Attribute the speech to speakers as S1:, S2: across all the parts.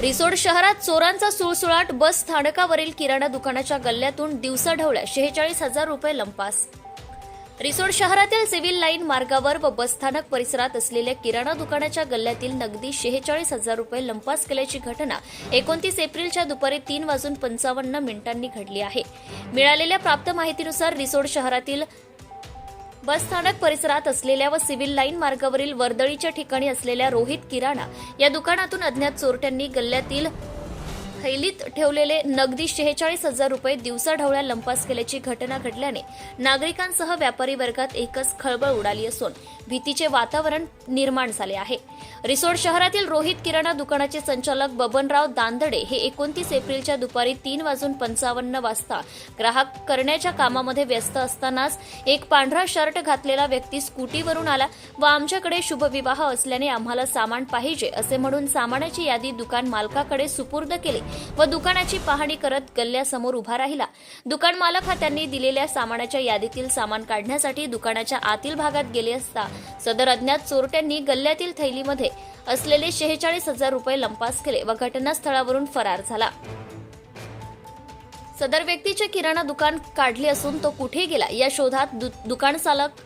S1: रिसोड शहरात चोरांचा सुळसुळाट बस स्थानकावरील किराणा दुकानाच्या गल्ल्यातून दिवसा ढवळ्या शेहेचाळीस हजार रुपये लंपास. रिसोड शहरातील सिव्हिल लाईन मार्गावर व बसस्थानक परिसरात असलेल्या किराणा दुकानाच्या गल्ल्यातील नगदी शेहेचाळीस हजार रुपये लंपास केल्याची घटना एकोणतीस एप्रिलच्या दुपारी तीन वाजून पंचावन्न मिनिटांनी घडली आहे. मिळालेल्या प्राप्त माहितीनुसार रिसोड शहरातील बसस्थानक परिसरात असलेल्या व सिव्हिल लाईन मार्गावरील वर्दळीच्या ठिकाणी असलेल्या रोहित किराणा या दुकानातून अज्ञात चोरट्यांनी गल्ल्यातील थैलीत ठेवलेले नगदी शेहेचाळीस हजार रुपये दिवसाढवळ्या लंपास केल्याची घटना घडल्याने नागरिकांसह व्यापारी वर्गात एकच खळबळ उडाली असून भीतीचे वातावरण निर्माण झाले आहे. रिसोड शहरातील रोहित किराणा दुकानाचे संचालक बबनराव दांदडे हे एकोणतीस एप्रिलच्या दुपारी तीन वाजून पंचावन्न वाजता ग्राहक करण्याच्या कामामध्ये व्यस्त असतानाच एक पांढरा शर्ट घातलेला व्यक्ती स्कूटीवरून आला व आमच्याकडे शुभविवाह असल्याने आम्हाला सामान पाहिजे असे म्हणून सामानाची यादी दुकान मालकाकडे सुपूर्द केली. व दुकानाची पाहणी करत गल्ल्यासमोर उभा राहिला. दुकान मालक हा त्यांनी दिलेल्या सामानाच्या यादीतील सामान काढण्यासाठी दुकानाच्या आतील भागात गेले असता सदर अज्ञात चोरट्यांनी गल्ल्यातील थैलीमध्ये असलेले शेहेचाळीस हजार रुपये लंपास केले व घटनास्थळावरून फरार झाला. सदर व्यक्तीचे किराणा दुकान काढले असून तो कुठे गेला या शोधात दु- दुकान चालक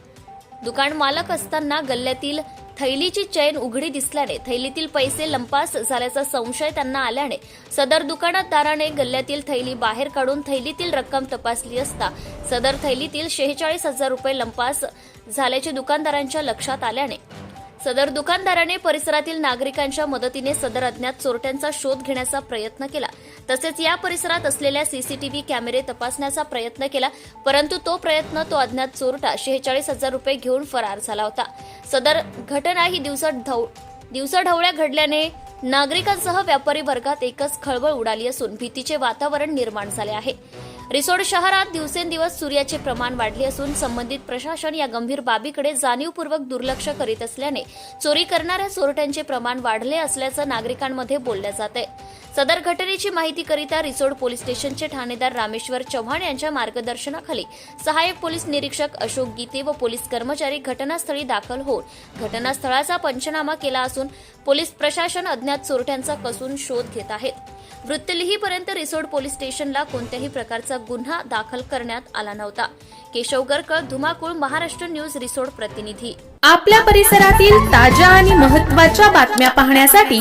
S1: दुकान मालक असताना गल्ल्यातील थैलीची चैन उघडी दिसल्याने थैलीतील पैसे लंपास झाल्याचा संशय त्यांना आल्याने सदर दुकानदाराने गल्ल्यातील थैली बाहेर काढून थैलीतील रक्कम तपासली असता सदर थैलीतील शेहेचाळीस हजार रुपये लंपास झाल्याचे दुकानदारांच्या लक्षात आल्याने. सदर दुकानदाराने परिसरातील नागरिकांच्या मदतीने सदर अज्ञात चोरट्यांचा शोध घेण्याचा प्रयत्न केला. तसेच या परिसरात असलेल्या सीसीटीव्ही कॅमेरे तपासण्याचा प्रयत्न केला परंतु तो प्रयत्न तो अज्ञात चोरटा शेहेचाळीस हजार रुपये घेऊन फरार झाला होता. सदर घटना ही दिवसा ढव दिवसाढवळ्या घडल्याने नागरिकांसह व्यापारी वर्गात एकच खळबळ उडाली असून भीतीचे वातावरण निर्माण झाले आहे. रिसोड शहरात दिवसेंदिवस सूर्याचे प्रमाण वाढले असून संबंधित प्रशासन या गंभीर बाबीकडे जाणीवपूर्वक दुर्लक्ष करीत असल्याने चोरी करणाऱ्या चोरट्यांचे प्रमाण वाढले असल्याचं नागरिकांमध्ये बोललं जात आहे. सदर घटनेची माहिती करिता रिसोड पोलीस स्टेशनचे ठाणेदार रामेश्वर चव्हाण यांच्या मार्गदर्शनाखाली सहाय्यक पोलीस निरीक्षक अशोक गीते व पोलीस कर्मचारी घटनास्थळी दाखल होऊन घटनास्थळाचा पंचनामा केला असून पोलीस प्रशासन अज्ञात चोरट्यांचा कसून शोध घेत आहेत. वृत्तलिहीपर्यंत रिसोड पोलीस स्टेशनला कोणत्याही प्रकारचा गुन्हा दाखल करण्यात आला नव्हता. केशव गरकळ धुमाकूळ महाराष्ट्र न्यूज रिसोड प्रतिनिधी.
S2: आपल्या परिसरातील ताज्या आणि महत्त्वाच्या बातम्या पाहण्यासाठी